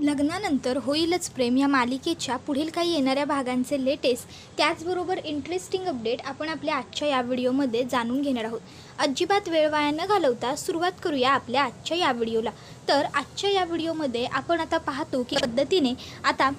लग्नानंतर होईलच प्रेम. या मालिकेच्या पुढील काही येणाऱ्या भागांचे लेटेस्ट त्याचबरोबर इंटरेस्टिंग अपडेट आपण आपल्या आजच्या या व्हिडिओमध्ये जाणून घेणार आहोत. अजिबात वेळ वाया न घालवता सुरुवात करूया आपल्या आजच्या या व्हिडिओला. तर आजच्या या व्हिडिओमध्ये आपण आता पाहतो की पद्धतीने आता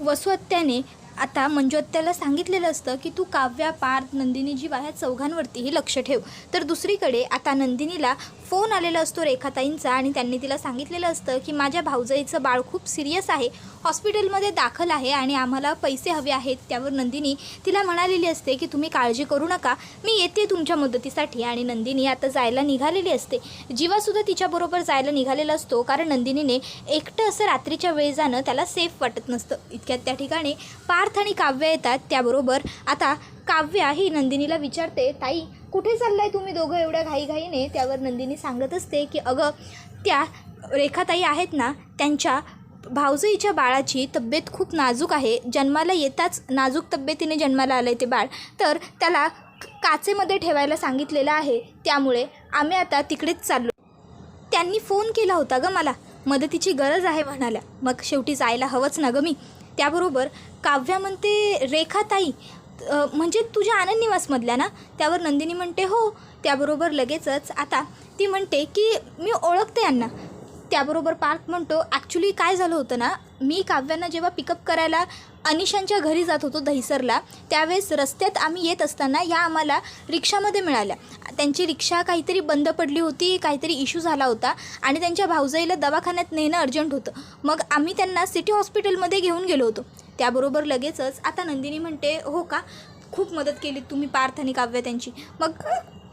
वसुहत्याने आता मंजुहत्याला सांगितलेलं असतं की तू काव्या पार्थ नंदिनी जीवा ह्या चौघांवरतीही लक्ष ठेव. तर दुसरीकडे आता नंदिनीला फोन आलेला असतो रेखाताईंचा आणि त्यांनी तिला सांगितलेलं असतं की माझ्या भाऊजाईचं बाळ खूप सिरियस आहे. हॉस्पिटलमध्ये दाखल आहे आणि आम्हाला पैसे हवे आहेत. त्यावर नंदिनी तिला म्हणालेली असते की तुम्ही काळजी करू नका. मी येते तुमच्या मदतीसाठी. आणि नंदिनी आता जायला निघालेली असते. जीवासुद्धा तिच्याबरोबर जायला निघालेला असतो कारण नंदिनीने एकटं असं रात्रीच्या वेळी जाणं त्याला सेफ वाटत नसतं. इतक्यात त्या ठिकाणी पार्थ आणि काव्य येतात. त्याबरोबर आता काव्या ही नंदिनीला विचारते ताई कुठे चाललाय तुम्ही दोघं एवढ्या घाईघाईने? त्यावर नंदिनी सांगत असते की अगं त्या रेखाताई आहेत ना त्यांच्या भाऊजईच्या बाळाची तब्येत खूप नाजूक आहे. जन्माला येताच नाजूक तब्येतीने जन्माला आलं आहे ते बाळ. तर त्याला काचेमध्ये ठेवायला सांगितलेलं आहे. त्यामुळे आम्ही आता तिकडेच चाललो. त्यांनी फोन केला होता ग मला. मदतीची गरज आहे म्हणाल्या. मग शेवटी जायला हवंच ना ग मी. त्याबरोबर काव्या म्हणते रेखाताई म्हणजे तुझ्या आनंद निवासमधल्या ना त्यावर नंदिनी म्हणते हो. त्याबरोबर लगेचच आता ती म्हणते की मी ओळखते यांना. त्याबरोबर पार्थ म्हणतो ॲक्च्युली काय झालं होतं ना मी काव्यांना जेव्हा पिकअप करायला अनिशांच्या घरी जात होतो दहिसरला त्यावेळेस रस्त्यात आम्ही येत असताना या आम्हाला रिक्षामध्ये मिळाल्या. त्यांची रिक्षा काहीतरी बंद पडली होती काहीतरी इश्यू झाला होता आणि त्यांच्या भाऊजाईला दवाखान्यात नेणं अर्जंट होतं. मग आम्ही त्यांना सिटी हॉस्पिटलमध्ये घेऊन गेलो होतो. त्याबरोबर लगेचच आता नंदिनी म्हणते हो का? खूप मदत केली तुम्ही पार्थ आणि काव्य त्यांची. मग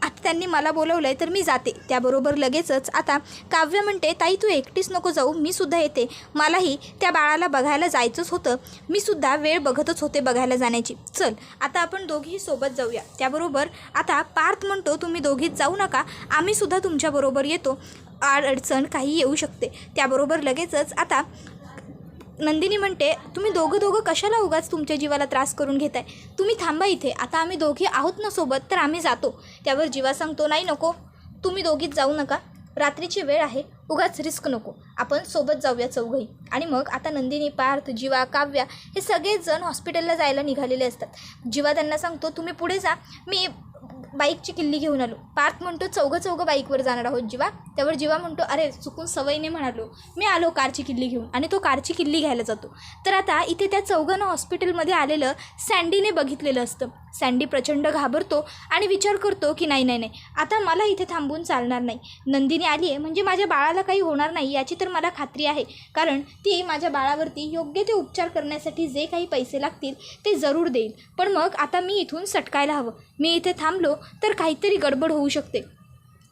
आता त्यांनी मला बोलवलं आहे तर मी जाते. त्याबरोबर लगेचच आता काव्य म्हणते ताई तू एकटीच नको जाऊ मी सुद्धा येते. मलाही त्या बाळाला बघायला जायचंच होतं. मी सुद्धा वेळ बघतच होते बघायला जाण्याची. चल आता आपण दोघीही सोबत जाऊया. त्याबरोबर आता पार्थ म्हणतो तुम्ही दोघीच जाऊ नका. आम्ही सुद्धा तुमच्याबरोबर येतो. आड अडचण काही येऊ शकते. त्याबरोबर लगेचच आता नंदिनी म्हणते तुम्ही दोघं दोघं कशाला उगाच तुमच्या जीवाला त्रास करून घेताय? तुम्ही थांबा इथे. आता आम्ही दोघी आहोत ना सोबत तर आम्ही जातो. त्यावर जीवा सांगतो नाही नको. तुम्ही दोघीच जाऊ नका. रात्रीची वेळ आहे. उगाच रिस्क नको. आपण सोबत जाऊया चौघही. आणि मग आता नंदिनी पार्थ जीवा काव्या हे सगळेजण हॉस्पिटलला जायला निघालेले असतात. जीवा त्यांना सांगतो तुम्ही पुढे जा. मी बाईकची किल्ली घेऊन आलो. पार्थ म्हणतो चौघं चौघं बाईकवर जाणार आहोत जीवा. त्यावर जीवा म्हणतो अरे चुकून सवयीने म्हणालो मी आलो कारची किल्ली घेऊन आणि तो कारची किल्ली घ्यायला जातो. तर आता इथे त्या चौघांना हॉस्पिटलमध्ये आलेलं सँडीने बघितलेलं असतं. सँडी प्रचंड घाबरतो आणि विचार करतो की नाही नाही नाही आता मला इथे थांबून चालणार नाही. नंदिनी आली आहे म्हणजे माझ्या बाळाला काही होणार नाही याची तर मला खात्री आहे. कारण ती माझ्या बाळावरती योग्य ते उपचार करण्यासाठी जे काही पैसे लागतील ते जरूर देईल. पण मग आता मी इथून सटकायला हवं. मी इथे थांबलो तर काहीतरी गडबड होऊ शकते.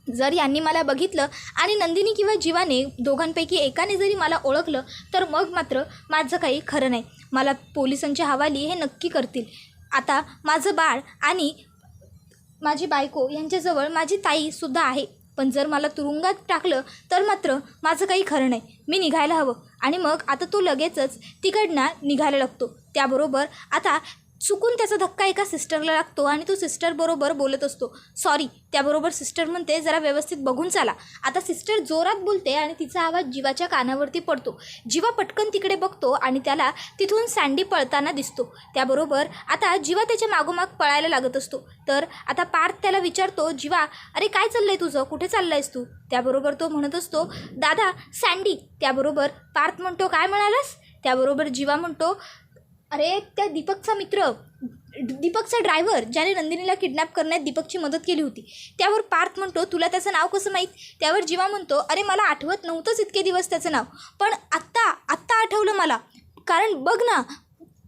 जर यांनी मला बघितलं आणि नंदिनी किंवा जीवाने दोघांपैकी एकाने जरी मला ओळखलं तर मग मात्र माझं काही खरं नाही. मला पोलिसांच्या हवाली हे नक्की करतील. आता माझं बाळ आणि माझी बायको यांच्याजवळ माझी ताईसुद्धा आहे. पण जर मला तुरुंगात टाकलं तर मात्र माझं काही खरं नाही. मी निघायला हवं. आणि मग आता तो लगेचच तिकडनं निघायला लागतो. त्याबरोबर आता चुकून त्याचा धक्का एका सिस्टरला लागतो आणि तो सिस्टरबरोबर बोलत असतो. सॉरी त्याबरोबर सिस्टर म्हणते जरा व्यवस्थित बघून चाला. आता सिस्टर जोरात बोलते आणि तिचा आवाज जीवाच्या कानावरती पडतो. जीवा पटकन तिकडे बघतो आणि त्याला तिथून सँडी पळताना दिसतो. त्याबरोबर आता जीवा त्याच्या मागोमाग पळायला लागत असतो. तर आता पार्थ त्याला विचारतो जीवा अरे काय चाललंय तुझं? कुठे चाललायस तू? त्याबरोबर तो म्हणत असतो दादा सँडी. त्याबरोबर पार्थ म्हणतो काय म्हणालास? त्याबरोबर जीवा म्हणतो अरे त्या दीपकचा मित्र दीपकचा ड्रायव्हर ज्याने नंदिनीला किडनॅप करण्यात दीपकची मदत केली होती. त्यावर पार्थ म्हणतो तुला त्याचं नाव कसं माहीत? त्यावर जीवा म्हणतो अरे मला आठवत नव्हतंच इतके दिवस त्याचं नाव. पण आत्ता आत्ता आठवलं मला. कारण बघ ना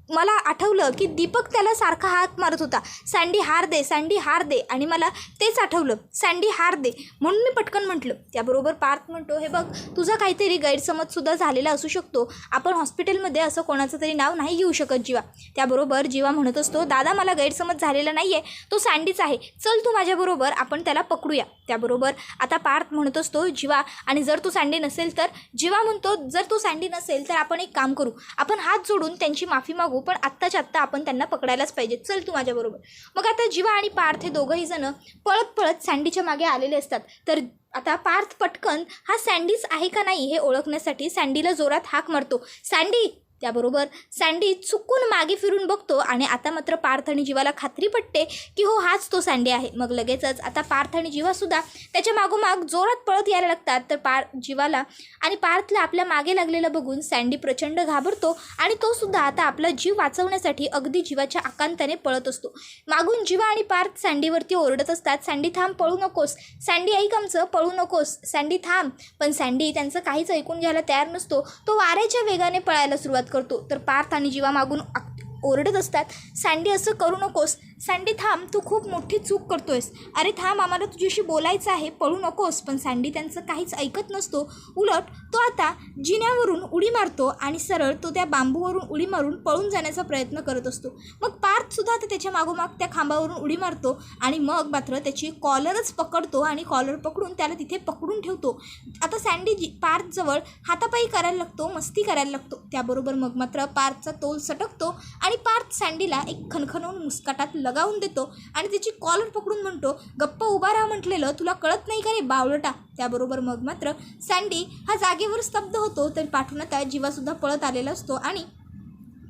मला आठवलं की दीपक त्याला सारखा हाक मारत होता. सँडी हार दे सँडी हार दे. आणि मला तेच आठवलं सँडी हार दे. म्हणून मी पटकन म्हटलं. त्याबरोबर पार्थ म्हणतो हे बघ तुझा काहीतरी गैरसमजसुद्धा झालेला असू शकतो. आपण हॉस्पिटलमध्ये असं कोणाचं तरी नाव नाही घेऊ शकत जीवा. त्याबरोबर जीवा म्हणत असतो दादा मला गैरसमज झालेला नाही आहे तो सँडीच आहे. चल तू माझ्याबरोबर आपण त्याला पकडूया. त्याबरोबर आता पार्थ म्हणत असतो जीवा आणि जर तू सँडी नसेल तर? जीवा म्हणतो जर तू सँडी नसेल तर आपण एक काम करू. आपण हात जोडून त्यांची माफी मागू. बघू पण आत्ताच्या आत्ता आपण त्यांना पकडायलाच पाहिजे. चल तू माझ्याबरोबर. मग आता जीवा आणि पार्थ हे दोघंही जणं पळत पळत सँडीच्या मागे आलेले असतात. तर आता पार्थ पटकन हा सँडीच आहे का नाही हे ओळखण्यासाठी सँडीला जोरात हाक मारतो. सँडी त्याबरोबर सँडी चुकून मागे फिरून बघतो आणि आता मात्र पार्थ आणि जीवाला खात्री पटते की हो हाच तो सँडी आहे. मग लगेचच आता पार्थ आणि जीवासुद्धा त्याच्या मागोमाग जोरात पळत यायला लागतात. तर पार जीवाला आणि पार्थला आपल्या मागे लागलेलं बघून सँडी प्रचंड घाबरतो आणि तो सुद्धा आता आपला जीव वाचवण्यासाठी अगदी जीवाच्या आकांताने पळत असतो. मागून जीवा आणि पार्थ सँडीवरती ओरडत असतात. सँडी थांब पळू नकोस. सँडी ऐक आमचं पळू नकोस. सँडी थांब. पण सँडी त्यांचं काहीच ऐकून घ्यायला तयार नसतो. तो वाऱ्याच्या वेगाने पळायला सुरुवात करतो. तर पार्थ आणि जीवा मागून ओरडत असतात. सँडी असं करू नकोस. सँडी थांब तू खूप मोठी चूक करतोयस. अरे थांब आम्हाला तुझ्याशी बोलायचं आहे पळू नकोस. पण सँडी त्यांचं काहीच ऐकत नसतो. उलट तो आता जिन्यावरून उडी मारतो आणि सरळ तो त्या बांबूवरून उडी मारून पळून जाण्याचा प्रयत्न करत असतो. मग पार्थसुद्धा आता त्याच्या मागोमाग त्या खांबावरून उडी मारतो आणि मग मात्र त्याची कॉलरच पकडतो आणि कॉलर पकडून त्याला तिथे पकडून ठेवतो. आता सँडी जी पार्थजवळ हातापायी करायला लागतो मस्ती करायला लागतो. त्याबरोबर मग मात्र पार्थचा तोल सटकतो आणि पार्थ सँडीला एक खनखनवून मुस्काटात लगावून देतो आणि त्याची कॉलर पकडून म्हणतो गप्प उभा राहा म्हटलेलं. तुला कळत नाही का रे बावळटा? त्याबरोबर मग मात्र सँडी हा जागेवर स्तब्ध होतो तर पाठून आता जीवासुद्धा पळत आलेला असतो आणि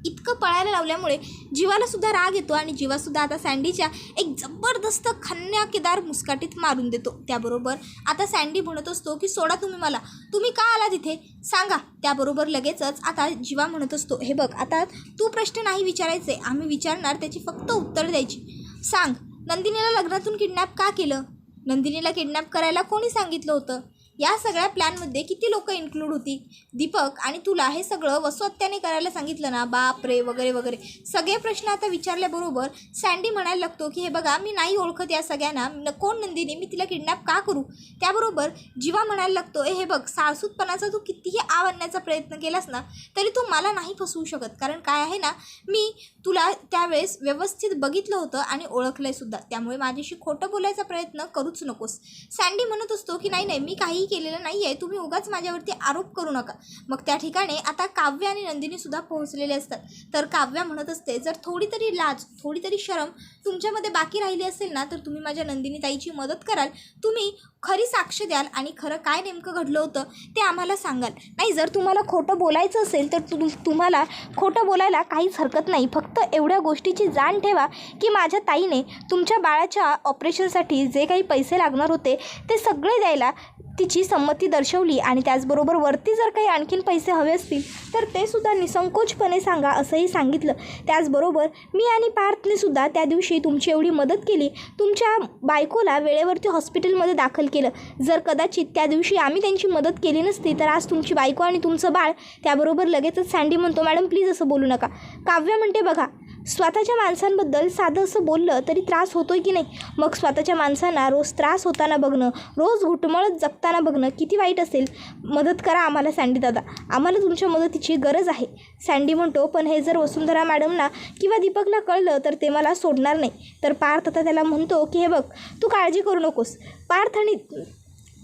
इतकं पळायला लावल्यामुळे जीवाला सुद्धा राग येतो आणि जीवासुद्धा आता सँडीच्या एक जबरदस्त खन्याकेदार मुस्काटीत मारून देतो. त्याबरोबर आता सँडी म्हणत असतो की सोडा तुम्ही मला. तुम्ही का आला तिथे सांगा. त्याबरोबर लगेचच आता जीवा म्हणत असतो हे बघ आता तू प्रश्न नाही विचारायचे. आम्ही विचारणार त्याची फक्त उत्तर द्यायची. सांग. नंदिनीला लग्नातून किडनॅप का केलं? नंदिनीला किडनॅप करायला कोणी सांगितलं होतं? या सगळ्या प्लॅनमध्ये किती लोक इन्क्लूड होती? दीपक आणि तुला हे सगळं वसुहत्याने करायला सांगितलं ना? बाप रे वगैरे वगैरे. सगळे प्रश्न आता विचारल्याबरोबर सँडी म्हणायला लागतो की हे बघा मी नाही ओळखत या सगळ्यांना. न कोण नंदिनी? मी तिला किडनॅप का करू? त्याबरोबर जीवा म्हणायला लागतो ए हे बघ साळसूतपणाचा तू कितीही आव आणण्याचा प्रयत्न केलास ना तरी तू मला नाही फसवू शकत. कारण काय आहे ना मी तुला त्यावेळेस व्यवस्थित बघितलं होतं आणि ओळखलं सुद्धा. त्यामुळे माझ्याशी खोटं बोलायचा प्रयत्न करूच नकोस. सँडी म्हणत असतो की नाही नाही मी काही काहीही केलेलं नाही आहे तुम्ही उगाच माझ्यावरती आरोप करू नका. मग त्या ठिकाणी आता काव्य आणि नंदिनीसुद्धा पोहोचलेले असतात. तर काव्या म्हणत असते जर थोडी तरी लाज थोडी तरी शरम तुमच्यामध्ये बाकी राहिली असेल ना तर तुम्ही माझ्या नंदिनी ताईची मदत कराल. तुम्ही खरी साक्ष द्याल आणि खरं काय नेमकं घडलं होतं ते आम्हाला सांगाल. नाही जर तुम्हाला खोटं बोलायचं असेल तर तु तुम्हाला खोटं बोलायला काहीच हरकत नाही. फक्त एवढ्या गोष्टीची जाण ठेवा की माझ्या ताईने तुमच्या बाळाच्या ऑपरेशनसाठी जे काही पैसे लागणार होते ते सगळे द्यायला तिची संमती दर्शवली आणि त्याचबरोबर वरती जर काही आणखीन पैसे हवे असतील तर ते सुद्धा निसंकोचपणे सांगा असंही सांगितलं. त्याचबरोबर मी आणि पार्थने सुद्धा त्या दिवशी तुमची एवढी मदत केली. तुमच्या बायकोला वेळेवरती हॉस्पिटलमध्ये दाखल केलं. जर कदाचित त्या दिवशी आम्ही त्यांची मदत केली नसती तर आज तुमची बायको आणि तुमचं बाळ त्याबरोबर लगेचच सँडी म्हणतो मॅडम प्लीज असं बोलू नका. काव्य म्हणते बघा स्वतःच्या माणसांबद्दल साधं असं बोललं तरी त्रास होतोय की नाही? मग स्वतःच्या माणसांना रोज त्रास होताना बघणं रोज घुटमळत जगताना बघणं किती वाईट असेल? मदत करा आम्हाला सँडी दादा. आम्हाला तुमच्या मदतीची गरज आहे. सँडी म्हणतो पण हे जर वसुंधरा मॅडमना किंवा दीपकला कळलं तर ते मला सोडणार नाही. तर पार्थ आता त्याला म्हणतो की हे बघ तू काळजी करू नकोस. पार्थ आणि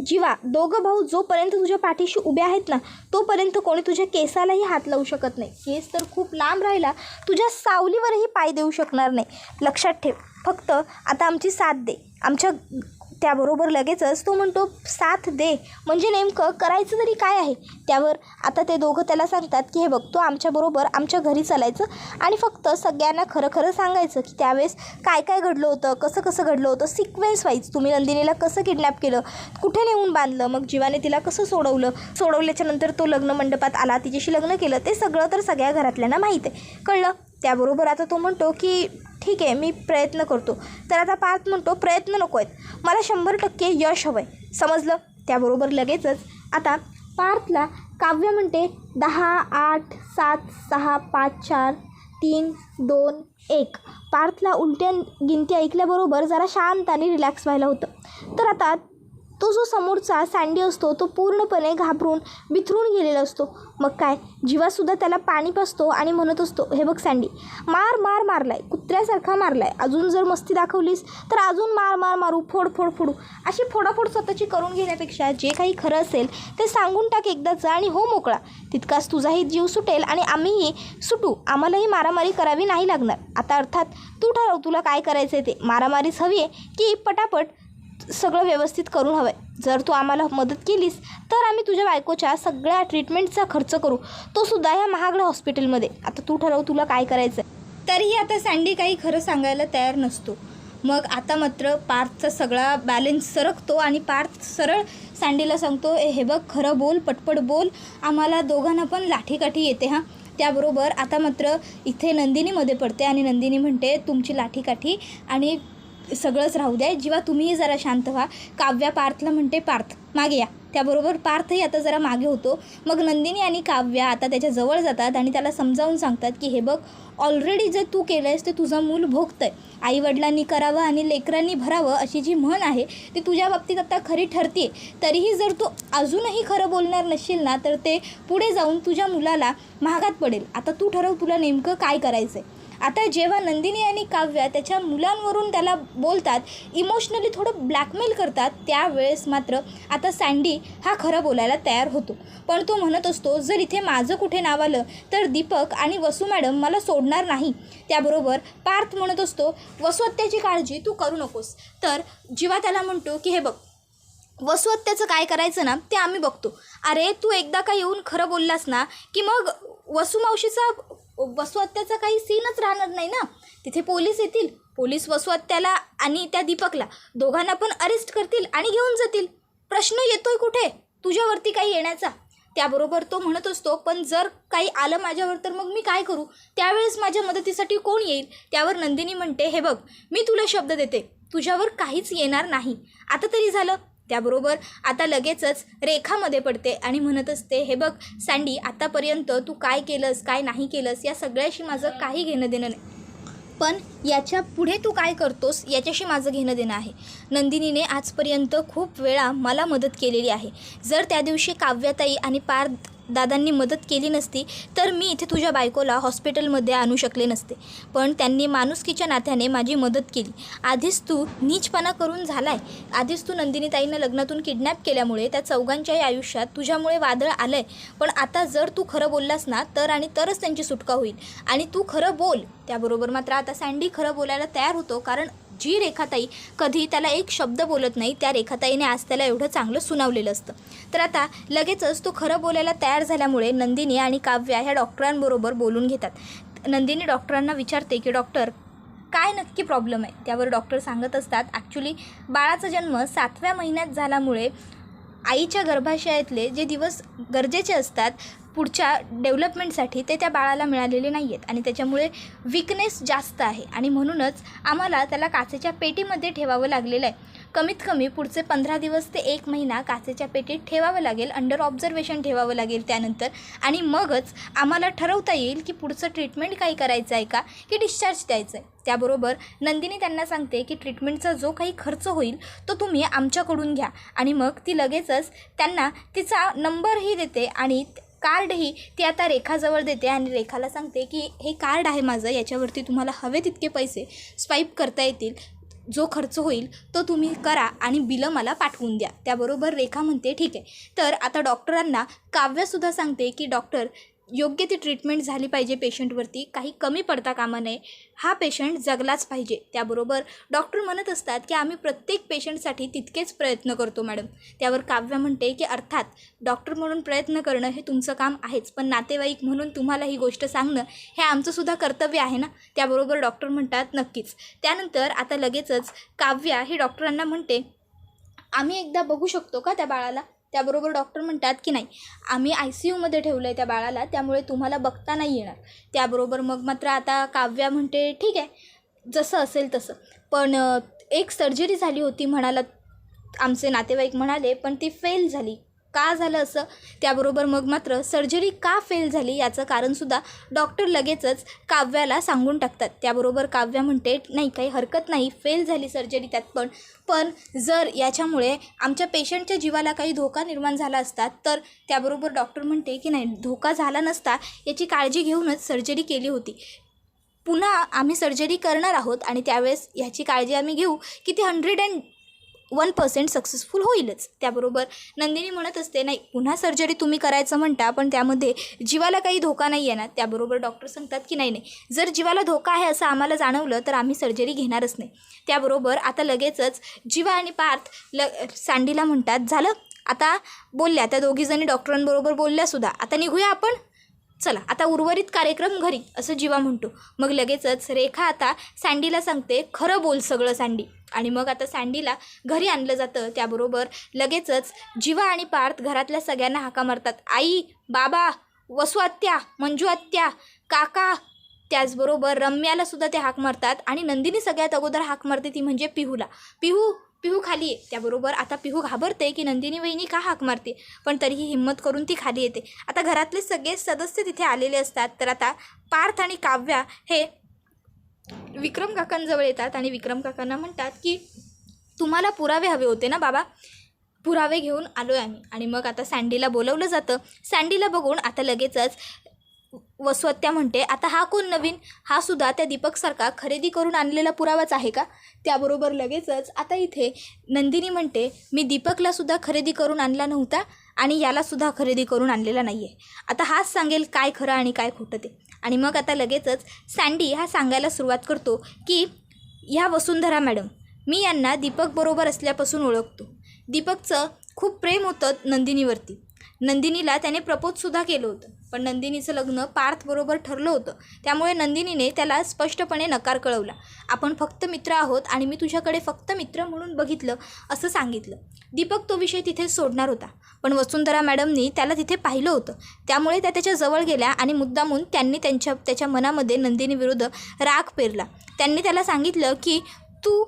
जीवा दोघं भाऊ जोपर्यंत तुझ्या पाठीशी उभे आहेत ना तोपर्यंत कोणी तुझ्या केसालाही हात लावू शकत नाही. केस तर खूप लांब राहिला तुझ्या सावलीवरही पाय देऊ शकणार नाही. लक्षात ठेव फक्त आता आमची साथ दे. आमच्या त्याबरोबर लगेचच तो म्हणतो साथ दे. म्हणजे नेमकं करायचं तरी काय आहे? त्यावर आता ते दोघं त्याला सांगतात की हे बघ तो आमच्याबरोबर आमच्या घरी चालायचं आणि फक्त सगळ्यांना खरं खरं सांगायचं की त्यावेळेस काय काय घडलं होतं कसं कसं घडलं होतं सिक्वेन्स वाईज तुम्ही नंदिनीला कसं किडनॅप केलं कुठे नेऊन बांधलं मग जीवाने तिला कसं सोडवलं सोडवल्याच्या नंतर तो लग्न मंडपात आला तिच्याशी लग्न केलं ते सगळं तर सगळ्या घरातल्यांना माहीत आहे. कळलं? त्याबरोबर आता तो म्हणतो की ठीक आहे मी प्रयत्न करतो. तर आता पार्थ म्हणतो प्रयत्न नको आहेत. मला शंभर टक्के यश हवं आहे समजलं? त्याबरोबर लगेचच आता पार्थला काव्य म्हणते दहा आठ सात सहा पाच चार तीन दोन एक. पार्थला उलट्या गिनती ऐकल्याबरोबर जरा शांत आणि रिलॅक्स व्हायला होतं. तर आता तो जो समोरचा सँडी असतो तो पूर्णपणे घाबरून बिथरून गेलेला असतो. मग काय? जीवासुद्धा त्याला पाणी पासतो आणि म्हणत असतो हे बघ सँडी मार मार मारलाय कुत्र्यासारखा मारलाय. अजून जर मस्ती दाखवलीस तर अजून मार मार मारू फोड फोड फोडू. अशी फोडाफोड स्वतःची करून घेण्यापेक्षा जे काही खरं असेल ते सांगून टाक एकदाचं आणि हो मोकळा. तितकाच तुझाही जीव सुटेल आणि आम्हीही सुटू. आम्हालाही मारामारी करावी नाही लागणार. आता अर्थात तू ठरव तुला काय करायचं आहे ते. मारामारीच हवी आहे की पटापट सगळं व्यवस्थित करून हवं आहे जर तू आम्हाला मदत केलीस तर आम्ही तुझ्या बायकोच्या सगळ्या ट्रीटमेंटचा खर्च करू. तो सुद्धा ह्या महागड्या हॉस्पिटलमध्ये आता तू ठरव तुला काय करायचं आहे तरीही आता सँडी काही खरं सांगायला तयार नसतो. मग आता मात्र पार्थचा सगळा बॅलेन्स सरकतो आणि पार्थ सरळ सँडीला सांगतो ए हे बघ खरं बोल पटपट बोल. आम्हाला दोघांना पण लाठीकाठी येते हां. त्याबरोबर आता मात्र इथे नंदिनीमध्ये पडते आणि नंदिनी म्हणते तुमची लाठीकाठी आणि सगळंच राहू द्या. जेव्हा तुम्हीही जरा शांत व्हा. काव्या पार्थला म्हणते पार्थ मागे या. त्याबरोबर पार्थही आता जरा मागे होतो. मग नंदिनी आणि काव्या आता त्याच्याजवळ जातात आणि त्याला समजावून सांगतात की हे बघ ऑलरेडी जे तू केलं आहेस ते तुझं मूल भोगतं आहे आईवडिलांनी करावं आणि लेकरांनी भरावं अशी जी म्हण आहे ती तुझ्या बाबतीत आता खरी ठरते तरीही जर तू अजूनही खरं बोलणार नसशील ना तर ते पुढे जाऊन तुझ्या मुलाला महागात पडेल. आता तू ठरव तुला नेमकं काय करायचं आहे आता जेव्हा नंदिनी आणि काव्या त्याच्या मुलांवरून त्याला बोलतात इमोशनली थोडं ब्लॅकमेल करतात त्यावेळेस मात्र आता सँडी हा खरं बोलायला तयार होतो. पण तो म्हणत असतो जर इथे माझं कुठे नाव आलं तर दीपक आणि वसू मॅडम मला सोडणार नाही. त्याबरोबर पार्थ म्हणत असतो वसुहत्याची काळजी तू करू नकोस. तर जेव्हा त्याला म्हणतो की हे बघ वसुहत्याचं काय करायचं ना ते आम्ही बघतो. अरे तू एकदा का येऊन खरं बोललास ना की मग वसुमावशीचा वसुहत्याचा काही सीनच राहणार नाही ना? तिथे पोलीस येतील. पोलीस वसुहत्याला आणि त्या दीपकला दोघांना पण अरेस्ट करतील आणि घेऊन जातील. प्रश्न येतोय कुठे? तुझ्यावरती काही येण्याचा. त्याबरोबर तो म्हणत असतो पण जर काही आलं माझ्यावर तर मग मी काय करू? त्यावेळेस माझ्या मदतीसाठी कोण येईल? त्यावर नंदिनी म्हणते हे बघ मी तुला शब्द देते. तुझ्यावर काहीच येणार नाही. आता तरी झालं. त्याबरोबर आता लगेचच रेखामध्ये पडते आणि म्हणत असते हे बघ सँडी आतापर्यंत तू काय केलंस काय नाही केलंस या सगळ्याशी माझं काही घेणं देणं नाही. पण याच्यापुढे तू काय करतोस याच्याशी माझं घेणं देणं आहे. नंदिनीने आजपर्यंत खूप वेळा मला मदत केलेली आहे. जर त्या दिवशी काव्याताई आणि पार दादांनी मदत केली नसती तर मी इथे तुझ्या बायकोला हॉस्पिटलमध्ये आणू शकले नसते. पण त्यांनी माणुसकीच्या नात्याने माझी मदत केली. आधीच तू नीचपणा करून झालाय. आधीच तू नंदिनीताईंना लग्नातून किडनॅप केल्यामुळे त्या चौघांच्याही आयुष्यात तुझ्यामुळे वादळ आलं आहे पण आता जर तू खरं बोललास ना तर आणि तरच त्यांची सुटका होईल. आणि तू खरं बोल. त्याबरोबर मात्र आता सँडी खरं बोलायला तयार होतो कारण जी रेखाताई कधी त्याला एक शब्द बोलत नाही त्या रेखाताईने आज त्याला एवढं चांगलं सुनावलेलं असतं. तर आता लगेचच तो खरं बोलायला तयार झाल्यामुळे नंदिनी आणि काव्या ह्या डॉक्टरांबरोबर बोलून घेतात. नंदिनी डॉक्टरांना विचारते की डॉक्टर काय नक्की प्रॉब्लेम आहे? त्यावर डॉक्टर सांगत असतात ॲक्च्युली बाळाचा जन्म सातव्या महिन्यात झाल्यामुळे आईच्या गर्भाशयातले जे दिवस गरजेचे असतात पुढच्या डेव्हलपमेंटसाठी ते त्या बाळाला मिळालेले नाही आहेत आणि त्याच्यामुळे विकनेस जास्त आहे. आणि म्हणूनच आम्हाला त्याला काचेच्या पेटीमध्ये ठेवावं लागलेलं आहे. कमीत कमी पुढचे पंधरा दिवस ते एक महिना काचेच्या पेटीत ठेवावं लागेल अंडर ऑब्झर्वेशन ठेवावं लागेल त्यानंतर. आणि मगच आम्हाला ठरवता येईल की पुढचं ट्रीटमेंट काही करायचं आहे का की डिस्चार्ज द्यायचं आहे. त्याबरोबर नंदिनी त्यांना सांगते की ट्रीटमेंटचा जो काही खर्च होईल तो तुम्ही आमच्याकडून घ्या. आणि मग ती लगेचच त्यांना तिचा नंबरही देते आणि कार्डही ती आता रेखाजवळ देते आणि रेखाला सांगते की हे कार्ड आहे माझं याच्यावरती तुम्हाला हवे तितके पैसे स्वाईप करता येतील. जो खर्च होईल तो तुम्ही करा आणि बिलं मला पाठवून द्या. त्याबरोबर रेखा म्हणते ठीक आहे. तर आता डॉक्टरांना काव्यसुद्धा सांगते की डॉक्टर योग्य ती ट्रीटमेंट झाली पाहिजे पेशंटवरती काही कमी पडता कामा नये. हा पेशंट जगलाच पाहिजे. त्याबरोबर डॉक्टर म्हणत असतात की आम्ही प्रत्येक पेशंटसाठी तितकेच प्रयत्न करतो मॅडम त्यावर काव्य म्हणते की अर्थात डॉक्टर म्हणून प्रयत्न करणं हे तुमचं काम आहेच. पण नातेवाईक म्हणून तुम्हाला ही गोष्ट सांगणं हे आमचंसुद्धा कर्तव्य आहे ना? त्याबरोबर डॉक्टर म्हणतात नक्कीच. त्यानंतर आता लगेचच काव्या हे डॉक्टरांना म्हणते आम्ही एकदा बघू शकतो का त्या बाळाला? त्याबरोबर डॉक्टर म्हणतात की नाही आम्ही आय सी यूमध्ये ठेवलं आहे त्या बाळाला त्यामुळे तुम्हाला बघता नाही येणार. त्याबरोबर मग मात्र आता काव्या म्हणते ठीक आहे जसं असेल तसं. पण एक सर्जरी झाली होती म्हणाला आमचे नातेवाईक म्हणाले पण ती फेल झाली. का झालं असं? त्याबरोबर मग मात्र सर्जरी का फेल झाली याचं कारणसुद्धा डॉक्टर लगेचच काव्याला सांगून टाकतात. त्याबरोबर काव्य म्हणते नाही काही हरकत नाही फेल झाली सर्जरी त्यात पण. पण जर याच्यामुळे आमच्या पेशंटच्या जीवाला काही धोका निर्माण झाला असता तर त्याबरोबर डॉक्टर म्हणते की नाही धोका झाला नसता याची काळजी घेऊनच सर्जरी केली होती. पुन्हा आम्ही सर्जरी करणार आहोत आणि त्यावेळेस ह्याची काळजी आम्ही घेऊ. की ती hundred and one percent successful होईलच. त्याबरोबर नंदिनी म्हणत असते नाही पुन्हा सर्जरी तुम्ही करायचं म्हणता पण त्यामध्ये जीवाला काही धोका नाही आहे ना त्याबरोबर डॉक्टर सांगतात की नाही नाही जर जीवाला धोका आहे असं आम्हाला जाणवलं तर आम्ही सर्जरी घेणारच नाही. त्याबरोबर आता लगेचच जीवा आणि पार्थ ल सांडीला म्हणतात झालं आता बोलल्या. त्या दोघीजणी डॉक्टरांबरोबर बोलल्यासुद्धा आता निघूया आपण? चला आता उर्वरित कार्यक्रम घरी असं जीवा म्हणतो. मग लगेचच रेखा आता सँडीला सांगते खरं बोल सगळं सँडी. आणि मग आता सँडीला घरी आणलं जातं त्याबरोबर लगेचच जीवा आणि पार्थ घरातल्या सगळ्यांना हाका मारतात. आई बाबा वसू आत्या मंजू आत्या काका. त्याचबरोबर रम्याला सुद्धा ते हाक मारतात आणि नंदिनी सगळ्यात अगोदर हाक मारते ती म्हणजे पिहूला. पिहू पिहू खाली आहे त्याबरोबर आता पिहू घाबरते की नंदिनी वहिनी का हाक मारते? पण तरीही हिंमत करून ती खाली येते. आता घरातले सगळे सदस्य तिथे आलेले असतात. तर आता पार्थ आणि काव्या हे विक्रम काकांजवळ येतात आणि विक्रम काकांना म्हणतात की तुम्हाला पुरावे हवे होते ना बाबा? पुरावे घेऊन आलो आहे आम्ही. आणि मग आता सँडीला बोलवलं जातं. सँडीला बघून आता लगेचच वसवत्या म्हणते आता हा कोण नवीन? हा सुद्धा त्या दीपकसारखा खरेदी करून आणलेला पुरावाच आहे का? त्याबरोबर लगेचच आता इथे नंदिनी म्हणते मी दीपकला सुद्धा खरेदी करून आणला नव्हता आणि यालासुद्धा खरेदी करून आणलेला नाही आहे आता हाच सांगेल काय खरं आणि काय खोटं ते. आणि मग आता लगेचच सँडी हा सांगायला सुरुवात करतो की ह्या वसुंधरा मॅडम मी यांना दीपकबरोबर असल्यापासून ओळखतो. दीपकचं खूप प्रेम होतं नंदिनीवरती. नंदिनीला त्याने प्रपोजसुद्धा केलं होतं. पण नंदिनीचं लग्न पार्थबरोबर ठरलं होतं. त्यामुळे नंदिनीने त्याला स्पष्टपणे नकार कळवला. आपण फक्त मित्र आहोत आणि मी तुझ्याकडे फक्त मित्र म्हणून बघितलं असं सांगितलं. दीपक तो विषय तिथे सोडणार होता. पण वसुंधरा मॅडमनी त्याला तिथे पाहिलं होतं. त्यामुळे त्या त्याच्याजवळ गेल्या आणि मुद्दामून त्यांनी त्यांच्या त्याच्या मनामध्ये नंदिनीविरुद्ध राग पेरला. त्यांनी त्याला सांगितलं की तू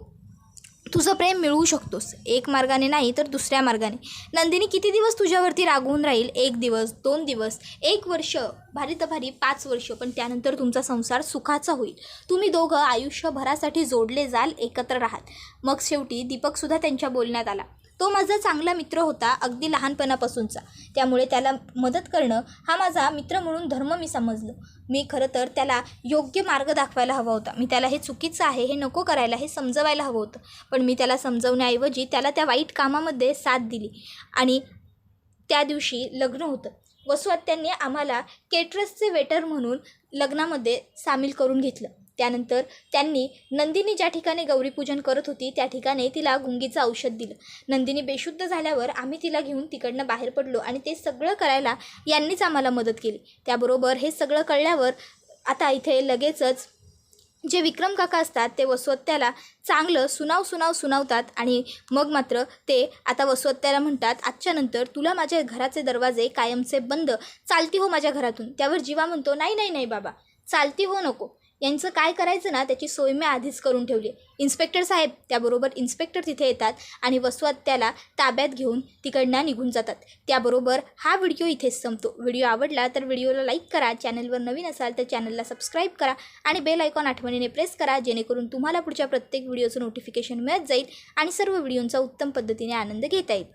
तुझं प्रेम मिळवू शकतोस. एक मार्गाने नाही तर दुसऱ्या मार्गाने. नंदिनी किती दिवस तुझ्यावरती रागवून राहील? एक दिवस दोन दिवस एक वर्ष? भारी तर भारी पाच वर्ष. पण त्यानंतर तुमचा संसार सुखाचा होईल. तुम्ही दोघं आयुष्यभरासाठी जोडले जाल एकत्र राहाल. मग शेवटी दीपकसुद्धा त्यांच्या बोलण्यात आला. तो माझा चांगला मित्र होता अगदी लहानपणापासूनचा. त्यामुळे त्याला मदत करणं हा माझा मित्र म्हणून धर्म मी समजलं. मी खरं तर त्याला योग्य मार्ग दाखवायला हवा होता. मी त्याला हे चुकीचं आहे हे नको करायला हे समजवायला हवं होतं. पण मी त्याला समजवण्याऐवजी त्याला त्या वाईट कामामध्ये साथ दिली. आणि त्या दिवशी लग्न होतं. वसुआत्यांनी आम्हाला केटरसचे वेटर म्हणून लग्नामध्ये सामील करून घेतलं. त्यानंतर त्यांनी नंदिनी ज्या ठिकाणी गौरीपूजन करत होती त्या ठिकाणी तिला गुंगीचं औषध दिलं. नंदिनी बेशुद्ध झाल्यावर आम्ही तिला घेऊन तिकडनं बाहेर पडलो आणि ते सगळं करायला यांनीच आम्हाला मदत केली. त्याबरोबर हे सगळं कळल्यावर आता इथे लगेचच जे विक्रम काका असतात ते वसवत्याला चांगलं सुनाव सुनाव सुनावतात आणि मग मात्र ते आता वसवत्याला म्हणतात आजच्या नंतर तुला माझ्या घराचे दरवाजे कायमचे बंद. चालती हो माझ्या घरातून. त्यावर जीवा म्हणतो नाही नाही नाही बाबा. चालती हो नको. यांचं काय करायचं ना त्याची सोय मी आधीच करून ठेवली इन्स्पेक्टर साहेब त्याबरोबर इन्स्पेक्टर तिथे येतात आणि वसुआत्याला ताब्यात घेऊन तिकडनं निघून जातात. त्याबरोबर हा व्हिडिओ इथेच संपतो. व्हिडिओ आवडला तर व्हिडिओला लाईक करा चॅनलवर नवीन असाल तर चॅनलला सबस्क्राईब करा आणि बेल आयकॉन आठवणीने प्रेस करा जेणेकरून तुम्हाला पुढच्या प्रत्येक व्हिडिओचं नोटिफिकेशन मिळत जाईल आणि सर्व व्हिडिओंचा उत्तम पद्धतीने आनंद घेता येईल.